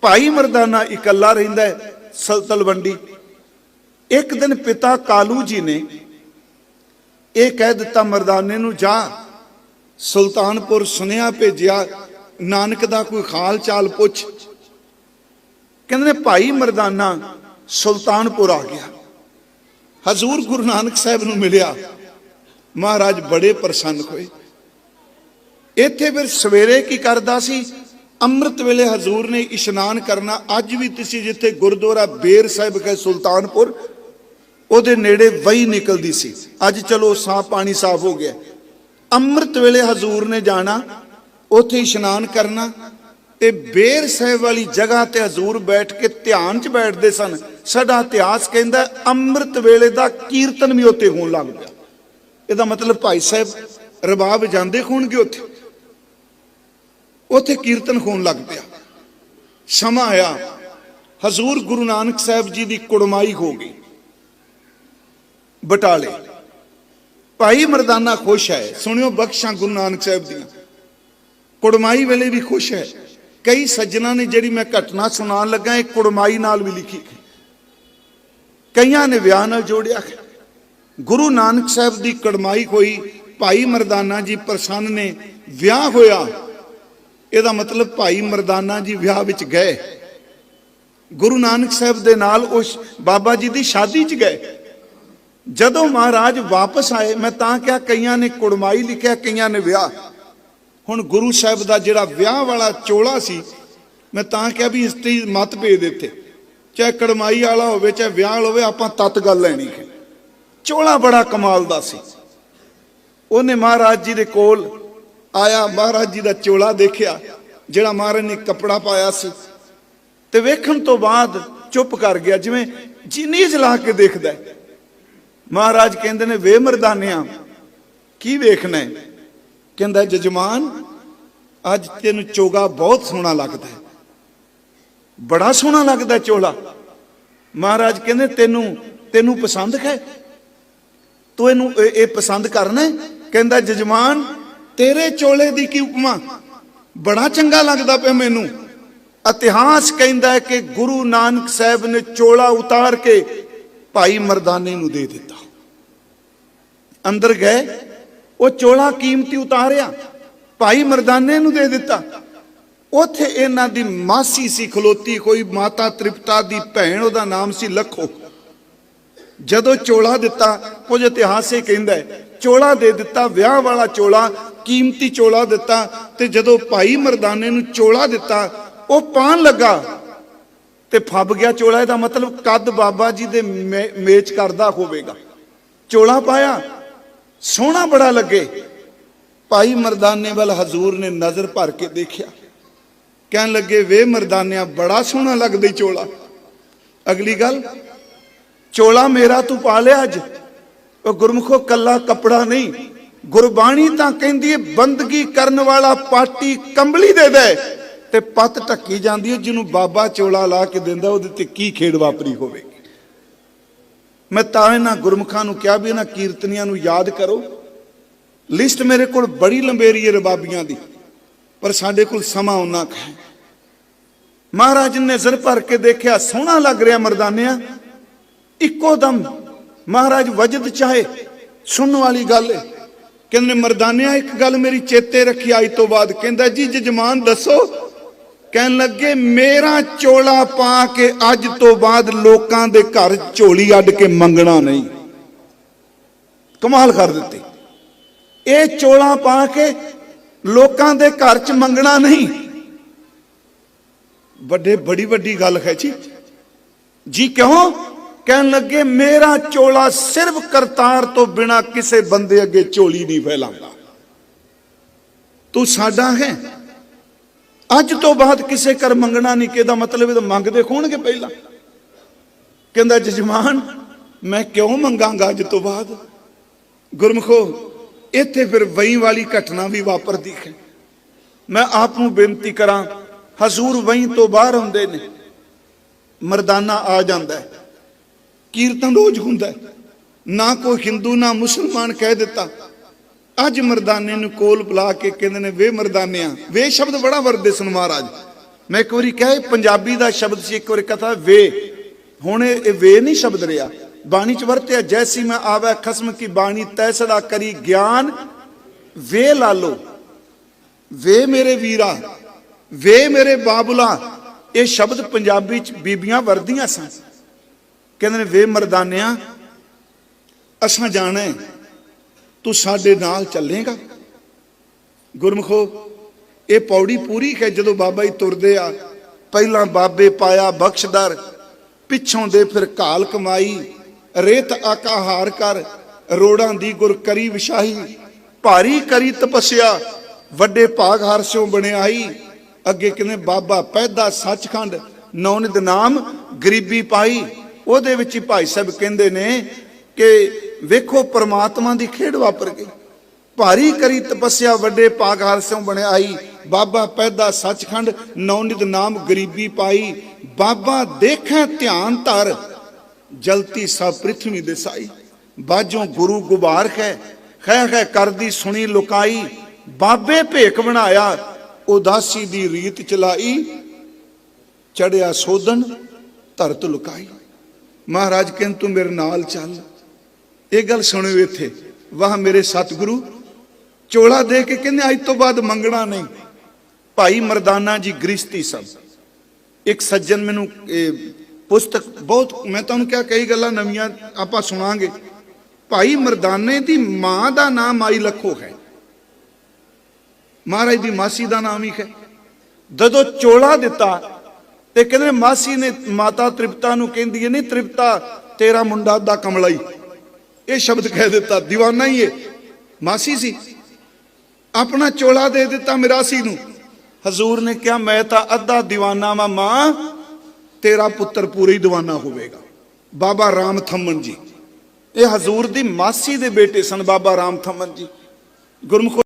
ਭਾਈ ਮਰਦਾਨਾ ਇਕੱਲਾ ਰਹਿੰਦਾ ਹੈ ਸਲਤਲਵੰਡੀ ਇੱਕ ਦਿਨ ਪਿਤਾ ਕਾਲੂ ਜੀ ਨੇ ਇਹ ਕਹਿ ਦਿੱਤਾ, ਮਰਦਾਨੇ ਨੂੰ ਜਾ, ਸੁਲਤਾਨਪੁਰ ਸੁਨੇਹਾ ਭੇਜਿਆ, ਨਾਨਕ ਦਾ ਕੋਈ ਹਾਲ ਚਾਲ ਪੁੱਛ। ਕਹਿੰਦੇ ਨੇ ਭਾਈ ਮਰਦਾਨਾ, ਸੁਲਤਾਨਪੁਰ ਆ ਗਿਆ। ਹਜ਼ੂਰ ਗੁਰੂ ਨਾਨਕ ਸਾਹਿਬ ਨੂੰ ਮਿਲਿਆ। ਮਹਾਰਾਜ ਬੜੇ ਪ੍ਰਸੰਨ ਹੋਏ। ਇੱਥੇ ਫਿਰ ਸਵੇਰੇ ਕੀ ਕਰਦਾ ਸੀ? ਅੰਮ੍ਰਿਤ ਵੇਲੇ ਹਜ਼ੂਰ ਨੇ ਇਸ਼ਨਾਨ ਕਰਨਾ, ਅੱਜ ਵੀ ਤੁਸੀਂ ਜਿੱਥੇ ਗੁਰਦੁਆਰਾ ਬੇਰ ਸਾਹਿਬ ਹੈ ਸੁਲਤਾਨਪੁਰ, ਉਹਦੇ ਨੇੜੇ ਵਹੀ ਨਿਕਲਦੀ ਸੀ। ਅੱਜ ਚਲੋ ਸਾਫ਼ ਪਾਣੀ ਸਾਫ਼ ਹੋ ਗਿਆ। ਅੰਮ੍ਰਿਤ ਵੇਲੇ ਹਜ਼ੂਰ ਨੇ ਜਾਣਾ, ਉੱਥੇ ਇਸ਼ਨਾਨ ਕਰਨਾ। ਤੇ ਬੇਰ ਸਾਹਿਬ ਵਾਲੀ ਜਗ੍ਹਾ ਤੇ ਹਜ਼ੂਰ ਬੈਠ ਕੇ ਧਿਆਨ 'ਚ ਬੈਠਦੇ ਸਨ। ਸਾਡਾ ਇਤਿਹਾਸ ਕਹਿੰਦਾ, ਅੰਮ੍ਰਿਤ ਵੇਲੇ ਦਾ ਕੀਰਤਨ ਵੀ ਉੱਥੇ ਹੋਣ ਲੱਗ ਪਿਆ। ਇਹਦਾ ਮਤਲਬ ਭਾਈ ਸਾਹਿਬ, ਰਬਾਬ ਜਾਂਦੇ ਹੋਣਗੇ ਉੱਥੇ। ਉੱਥੇ ਕੀਰਤਨ ਹੋਣ ਲੱਗ ਪਿਆ। ਸਮਾਂ ਆਇਆ। ਹਜ਼ੂਰ ਗੁਰੂ ਨਾਨਕ ਸਾਹਿਬ ਜੀ ਦੀ ਕੁੜਮਾਈ ਹੋ ਗਈ। ਬਟਾਲੇ। ਭਾਈ ਮਰਦਾਨਾ ਖੁਸ਼ ਹੈ। ਸੁਣਿਓ ਬਖਸ਼ਾਂ ਗੁਰੂ ਨਾਨਕ ਸਾਹਿਬ ਦੀਆਂ। ਕੁੜਮਾਈ ਵੇਲੇ ਵੀ ਖੁਸ਼ ਹੈ। ਕਈ ਸੱਜਣਾ ਨੇ ਜਿਹੜੀ ਮੈਂ ਘਟਨਾ ਸੁਣਾਉਣ ਲੱਗਾ, ਇਹ ਕੁੜਮਾਈ ਨਾਲ ਵੀ ਲਿਖੀ ਕਈਆਂ ਨੇ ਵਿਆਹ ਨਾਲ ਜੋੜਿਆ ਗੁਰੂ ਨਾਨਕ ਸਾਹਿਬ ਦੀ ਕੜਮਾਈ ਹੋਈ। ਭਾਈ ਮਰਦਾਨਾ ਜੀ ਪ੍ਰਸੰਨ ਨੇ ਵਿਆਹ ਹੋਇਆ। ਇਹਦਾ ਮਤਲਬ ਭਾਈ ਮਰਦਾਨਾ ਜੀ ਵਿਆਹ ਵਿੱਚ ਗਏ। ਗੁਰੂ ਨਾਨਕ ਸਾਹਿਬ ਦੇ ਨਾਲ ਉਸ ਬਾਬਾ ਜੀ ਦੀ ਸ਼ਾਦੀ 'ਚ ਗਏ। ਜਦੋਂ ਮਹਾਰਾਜ ਵਾਪਸ ਆਏ, ਮੈਂ ਤਾਂ ਕਿਹਾ ਕਈਆਂ ਨੇ ਕੁੜਮਾਈ ਲਿਖਿਆ, ਕਈਆਂ ਨੇ ਵਿਆਹ। ਹੁਣ ਗੁਰੂ ਸਾਹਿਬ ਦਾ ਜਿਹੜਾ ਵਿਆਹ ਵਾਲਾ ਚੋਲਾ ਸੀ, ਮੈਂ ਤਾਂ ਕਿਹਾ ਵੀ ਇਸ ਤੇ ਮਤ ਭੇਦ ਦਿੱਤੇ ਚਾਹੇ ਕੜਮਾਈ ਵਾਲਾ ਹੋਵੇ, ਚਾਹੇ ਵਿਆਹ ਵਾਲਾ ਹੋਵੇ, ਆਪਾਂ ਤਤ ਗੱਲ ਲੈਣੀ ਹੈ। ਚੋਲਾ ਬੜਾ ਕਮਾਲ ਦਾ ਸੀ। ਉਹਨੇ ਮਹਾਰਾਜ ਜੀ ਦੇ ਕੋਲ ਆਇਆ ਮਹਾਰਾਜ ਜੀ ਦਾ ਚੋਲਾ ਦੇਖਿਆ, ਜਿਹੜਾ ਮਹਾਰਾਜ ਨੇ ਕੱਪੜਾ ਪਾਇਆ ਸੀ। ਤੇ ਵੇਖਣ ਤੋਂ ਬਾਅਦ ਚੁੱਪ ਕਰ ਗਿਆ, ਜਿਵੇਂ ਜੀਨੀਜ ਜਲਾ ਕੇ ਦੇਖਦਾ ਮਹਾਰਾਜ ਕਹਿੰਦੇ ਨੇ, ਵੇ ਮਰਦਾਨਿਆ, ਕੀ ਵੇਖਣਾ ਕਹਿੰਦਾ, ਜਜਮਾਨ, ਅੱਜ ਤੈਨੂੰ ਚੋਗਾ ਬਹੁਤ ਸੋਹਣਾ ਲੱਗਦਾ ਬੜਾ ਸੋਹਣਾ ਲੱਗਦਾ ਚੋਲਾ। ਮਹਾਰਾਜ ਕਹਿੰਦੇ, ਤੈਨੂੰ ਤੈਨੂੰ ਪਸੰਦ ਹੈ? ਤੂੰ ਇਹਨੂੰ, ਇਹ ਪਸੰਦ ਕਰਨਾ ਕਹਿੰਦਾ, ਜਜਮਾਨ ਤੇਰੇ ਚੋਲੇ ਦੀ ਕੀ ਉਪਮਾ? ਬੜਾ ਚੰਗਾ ਲੱਗਦਾ ਪਿਆ ਮੈਨੂੰ। ਇਤਿਹਾਸ ਕਹਿੰਦਾ ਹੈ ਕਿ ਗੁਰੂ ਨਾਨਕ ਸਾਹਿਬ ਨੇ ਚੋਲਾ ਉਤਾਰ ਕੇ ਭਾਈ ਮਰਦਾਨੇ ਨੂੰ ਦੇ ਦਿੱਤਾ। ਅੰਦਰ ਗਏ, ਉਹ ਚੋਲਾ ਕੀਮਤੀ ਉਤਾਰਿਆ, ਭਾਈ ਮਰਦਾਨੇ ਨੂੰ ਦੇ ਦਿੱਤਾ। ਉਥੇ ਇਹਨਾਂ ਦੀ ਮਾਸੀ ਸੀ ਖਲੋਤੀ ਕੋਈ ਮਾਤਾ ਤ੍ਰਿਪਤਾ ਦੀ ਭੈਣ, ਉਹਦਾ ਨਾਮ ਸੀ ਲੱਖੋ। ਜਦੋਂ ਚੋਲਾ ਦਿੱਤਾ, ਕੁਝ ਇਤਿਹਾਸ ਇਹ ਕਹਿੰਦਾ ਹੈ ਚੋਲਾ ਦੇ ਦਿੱਤਾ, ਵਿਆਹ ਵਾਲਾ ਚੋਲਾ, ਕੀਮਤੀ ਚੋਲਾ ਦਿੱਤਾ ਤੇ ਜਦੋਂ ਭਾਈ ਮਰਦਾਨੇ ਨੂੰ ਚੋਲਾ ਦਿੱਤਾ, ਉਹ ਪਾਣ ਲੱਗਾ ਤੇ ਫੱਬ ਗਿਆ ਚੋਲਾ। ਇਹਦਾ ਮਤਲਬ ਕੱਦ ਬਾਬਾ ਜੀ ਦੇ ਮੇ- ਮੇਚ ਕਰਦਾ ਹੋਵੇਗਾ। ਚੋਲਾ ਪਾਇਆ, ਸੋਹਣਾ ਬੜਾ ਲੱਗੇ। ਭਾਈ ਮਰਦਾਨੇ ਵੱਲ ਹਜ਼ੂਰ ਨੇ ਨਜ਼ਰ ਭਰ ਕੇ ਦੇਖਿਆ। ਕਹਿਣ ਲੱਗੇ, ਵੇ ਮਰਦਾਨਿਆ, ਬੜਾ ਸੋਹਣਾ ਲੱਗਦਾ ਚੋਲਾ। ਅਗਲੀ ਗੱਲ, ਚੋਲਾ ਮੇਰਾ ਤੂੰ ਪਾ ਲਿਆ ਅੱਜ। ਉਹ ਗੁਰਮੁਖੋ ਕੱਲਾ ਕੱਪੜਾ ਨਹੀਂ। ਗੁਰਬਾਣੀ ਤਾਂ ਕਹਿੰਦੀ ਹੈ ਬੰਦਗੀ ਕਰਨ ਵਾਲਾ ਪਾਟੀ ਕੰਬਲੀ ਦੇ ਦੇ। ਤੇ ਪੱਤ ਢੱਕੀ ਜਾਂਦੀ ਹੈ ਜਿਹਨੂੰ ਬਾਬਾ ਚੋਲਾ ਲਾ ਕੇ ਦਿੰਦਾ, ਉਹਦੇ ਤੇ ਕੀ ਖੇਡ ਵਾਪਰੀ ਹੋਵੇ। ਮੈਂ ਤਾਂ ਇਹਨਾਂ ਗੁਰਮੁਖਾਂ ਨੂੰ ਕਿਹਾ ਵੀ ਇਹਨਾਂ ਕੀਰਤਨੀਆਂ ਨੂੰ ਯਾਦ ਕਰੋ। ਲਿਸਟ ਮੇਰੇ ਕੋਲ ਬੜੀ ਲੰਬੇਰੀ ਹੈ ਰਬਾਬੀਆਂ ਦੀ, ਪਰ ਸਾਡੇ ਕੋਲ ਸਮਾਂ ਉਹਨਾਂ ਕੁ ਹੈ। ਮਹਾਰਾਜ ਨੇ ਨਜ਼ਰ ਭਰ ਕੇ ਦੇਖਿਆ, ਸੋਹਣਾ ਲੱਗ ਰਿਹਾ ਮਰਦਾਨਿਆਂ। ਇੱਕੋ ਦਮ ਮਹਾਰਾਜ ਵਜਦ ਚਾਹੇ, ਸੁਣਨ ਵਾਲੀ ਗੱਲ ਹੈ ਕਹਿੰਦੇ, ਮਰਦਾਨਿਆ, ਇੱਕ ਗੱਲ ਮੇਰੀ ਚੇਤੇ ਰੱਖੀ, ਅੱਜ ਤੋਂ ਬਾਅਦ ਕਹਿੰਦਾ, ਜੀ, ਜਜਮਾਨ ਦੱਸੋ। ਕਹਿਣ ਲੱਗੇ, ਮੇਰਾ ਚੋਲਾ ਪਾ ਕੇ ਅੱਜ ਤੋਂ ਬਾਅਦ ਲੋਕਾਂ ਦੇ ਘਰ ਝੋਲੀ ਅੱਡ ਕੇ ਮੰਗਣਾ ਨਹੀਂ। ਕਮਾਲ ਕਰ ਦਿੱਤੀ। ਇਹ ਚੋਲਾ ਪਾ ਕੇ ਲੋਕਾਂ ਦੇ ਘਰ ਚ ਮੰਗਣਾ ਨਹੀਂ। ਵੱਡੇ, ਬੜੀ ਵੱਡੀ ਗੱਲ ਹੈ ਜੀ। ਜੀ ਕਿਉਂ? ਕਹਿਣ ਲੱਗੇ, ਮੇਰਾ ਚੋਲਾ ਸਿਰਫ ਕਰਤਾਰ ਤੋਂ ਬਿਨਾ ਕਿਸੇ ਬੰਦੇ ਅੱਗੇ ਝੋਲੀ ਨਹੀਂ ਫੈਲਾਉਂਦਾ। ਤੂੰ ਸਾਡਾ ਹੈ। ਅੱਜ ਤੋਂ ਬਾਅਦ ਕਿਸੇ ਕਰ ਮੰਗਣਾ ਨਹੀਂ, ਕਿਹਦਾ ਮਤਲਬ ਇਹ ਤਾਂ ਮੰਗਦੇ ਹੋਣਗੇ ਪਹਿਲਾਂ? ਕਹਿੰਦਾ, ਜਜਮਾਨ, ਮੈਂ ਕਿਉਂ ਮੰਗਾਂਗਾ ਅੱਜ ਤੋਂ ਬਾਅਦ? ਗੁਰਮਖੋ, ਇੱਥੇ ਫਿਰ ਵਈ ਵਾਲੀ ਘਟਨਾ ਵੀ ਵਾਪਰਦੀ ਹੈ। ਮੈਂ ਆਪ ਨੂੰ ਬੇਨਤੀ ਕਰਾਂ, ਹਜ਼ੂਰ ਵਈ ਤੋਂ ਬਾਹਰ ਹੁੰਦੇ ਨੇ, ਮਰਦਾਨਾ ਆ ਜਾਂਦਾ ਹੈ। ਕੀਰਤਨ ਰੋਜ਼ ਹੁੰਦਾ ਨਾ ਕੋਈ ਹਿੰਦੂ, ਨਾ ਮੁਸਲਮਾਨ ਕਹਿ ਦਿੱਤਾ। ਅੱਜ ਮਰਦਾਨੇ ਨੂੰ ਕੋਲ ਬੁਲਾ ਕੇ ਕਹਿੰਦੇ ਨੇ, ਵੇ ਮਰਦਾਨਿਆਂ, ਵੇ ਸ਼ਬਦ ਬੜਾ ਵਰਦੇ ਸਨ ਮਹਾਰਾਜ। ਮੈਂ ਇੱਕ ਵਾਰੀ ਕਹੇ ਪੰਜਾਬੀ ਦਾ ਸ਼ਬਦ ਸੀ, ਇੱਕ ਵਾਰੀ ਕਥਾ, ਵੇ। ਹੁਣ ਇਹ ਵੇ ਨਹੀਂ ਸ਼ਬਦ ਰਿਹਾ। ਬਾਣੀ ਚ ਵਰਤਿਆ, ਜੈਸੀ ਮੈਂ ਆਵੈ ਖਸਮ ਕੀ ਬਾਣੀ ਤੈਸੜਾ ਕਰੀ ਗਿਆਨ। ਵੇ ਲਾਲੋ, ਵੇ ਮੇਰੇ ਵੀਰਾ, ਵੇ ਮੇਰੇ ਬਾਬੁਲਾ। ਇਹ ਸ਼ਬਦ ਪੰਜਾਬੀ ਚ ਬੀਬੀਆਂ ਵਰਦੀਆਂ ਸਨ। ਕਹਿੰਦੇ ਨੇ, ਵੇ ਮਰਦਾਨਿਆਂ, ਅਸਾਂ ਜਾਣਾ, ਤੂੰ ਸਾਡੇ ਨਾਲ ਚੱਲੇਗਾ। ਗੁਰਮਖੋ, ਇਹ ਪੌੜੀ ਪੂਰੀ ਹੈ, ਜਦੋਂ ਬਾਬਾ ਜੀ ਤੁਰਦੇ ਆ, ਪਹਿਲਾਂ ਬਾਬੇ ਪਾਇਆ ਬਖਸ਼ਦਰ ਪਿੱਛੋਂ ਦੇ ਫਿਰ ਕਾਲ ਕਮਾਈ, ਰੇਤ ਆਕਾ ਹਾਰ ਕਰ, ਰੋੜਾਂ ਦੀ ਗੁਰ ਕਰੀ ਵਿਸ਼ਾਹੀ ਭਾਰੀ ਕਰੀ ਤਪੱਸਿਆ, ਵੱਡੇ ਭਾਗ ਹਰਸ਼ੋਂ ਬਣਾਈ ਅੱਗੇ ਕਹਿੰਦੇ, ਬਾਬਾ ਪਹਿਦਾ ਸੱਚਖੰਡ ਨੌਨਿਦ ਨਾਮ, ਗਰੀਬੀ ਪਾਈ। ਉਹਦੇ ਵਿੱਚ ਹੀ ਭਾਈ ਸਾਹਿਬ ਕਹਿੰਦੇ ਨੇ ਕਿ ਵੇਖੋ ਪ੍ਰਮਾਤਮਾ ਦੀ ਖੇਡ ਵਾਪਰ ਗਈ। ਭਾਰੀ ਕਰੀ ਤਪੱਸਿਆ, ਵੱਡੇ ਪਾਕ ਹਾਰਸਿਓਂ ਬਣਾਈ ਬਾਬਾ ਪੈਦਾ ਸੱਚਖੰਡ ਨੌਨਿਤ ਨਾਮ ਗਰੀਬੀ ਪਾਈ। ਬਾਬਾ ਦੇਖੈ ਧਿਆਨ ਧਰ, ਜਲਤੀ ਸਭ ਪ੍ਰਿਥਵੀ ਦਿਸਾਈ। ਬਾਝੋਂ ਗੁਰੂ ਗੁਬਾਰ ਹੈ ਖੈ ਖੈ ਕਰਦੀ ਸੁਣੀ ਲੁਕਾਈ। ਬਾਬੇ ਭੇਖ ਬਣਾਇਆ, ਉਦਾਸੀ ਦੀ ਰੀਤ ਚਲਾਈ। ਚੜਿਆ ਸੋਧਨ, ਧਰਤ ਲੁਕਾਈ। ਮਹਾਰਾਜ ਕਹਿੰਦੇ, ਤੂੰ ਮੇਰੇ ਨਾਲ ਚੱਲ। ਇਹ ਗੱਲ ਸੁਣਿਓ ਇੱਥੇ। ਵਾਹ, ਮੇਰੇ ਸਤਿਗੁਰੂ। ਚੋਲਾ ਦੇ ਕੇ ਕਹਿੰਦੇ, ਅੱਜ ਤੋਂ ਬਾਅਦ ਮੰਗਣਾ ਨਹੀਂ। ਭਾਈ ਮਰਦਾਨਾ ਜੀ ਗ੍ਰਿਸ਼ਤੀ ਸਭ। ਇੱਕ ਸੱਜਣ ਮੈਨੂੰ ਪੁਸਤਕ ਬਹੁਤ, ਮੈਂ ਤੁਹਾਨੂੰ ਕਿਹਾ, ਕਈ ਗੱਲਾਂ ਨਵੀਆਂ ਆਪਾਂ ਸੁਣਾਂਗੇ। ਭਾਈ ਮਰਦਾਨੇ ਦੀ ਮਾਂ ਦਾ ਨਾਮ ਆਈ ਲੱਖੋ ਹੈ। ਮਹਾਰਾਜ ਦੀ ਮਾਸੀ ਦਾ ਨਾਮ ਹੀ ਹੈ। ਜਦੋਂ ਚੋਲਾ ਦਿੱਤਾ ਤੇ ਕਹਿੰਦੇ ਮਾਸੀ ਨੇ ਮਾਤਾ ਤ੍ਰਿਪਤਾ ਨੂੰ ਕਹਿੰਦੀ ਹੈ, ਨਹੀਂ ਤ੍ਰਿਪਤਾ, ਤੇਰਾ ਮੁੰਡਾ ਦਾ ਕਮਲਾਈ ਇਹ ਸ਼ਬਦ ਕਹਿ ਦਿੱਤਾ دیਵਾਨਾ ਹੀ ਏ। ਮਾਸੀ ਸੀ। ਆਪਣਾ ਚੋਲਾ ਦੇ ਦਿੱਤਾ ਮਿਰਾਸੀ ਨੂੰ। ਹਜ਼ੂਰ ਨੇ ਕਿਹਾ, ਮੈਂ ਤਾਂ ਅੱਧਾ دیਵਾਨਾ ਵਾ ਮਾਂ, ਤੇਰਾ ਪੁੱਤਰ ਪੂਰੀ دیਵਾਨਾ ਹੋਵੇਗਾ। ਬਾਬਾ ਰਾਮ ਥੰਮਨ ਜੀ। ਇਹ ਹਜ਼ੂਰ ਦੀ ਮਾਸੀ ਦੇ ਬੇਟੇ ਸਨ, ਬਾਬਾ ਰਾਮ ਥੰਮਨ ਜੀ। ਗੁਰਮੁਖ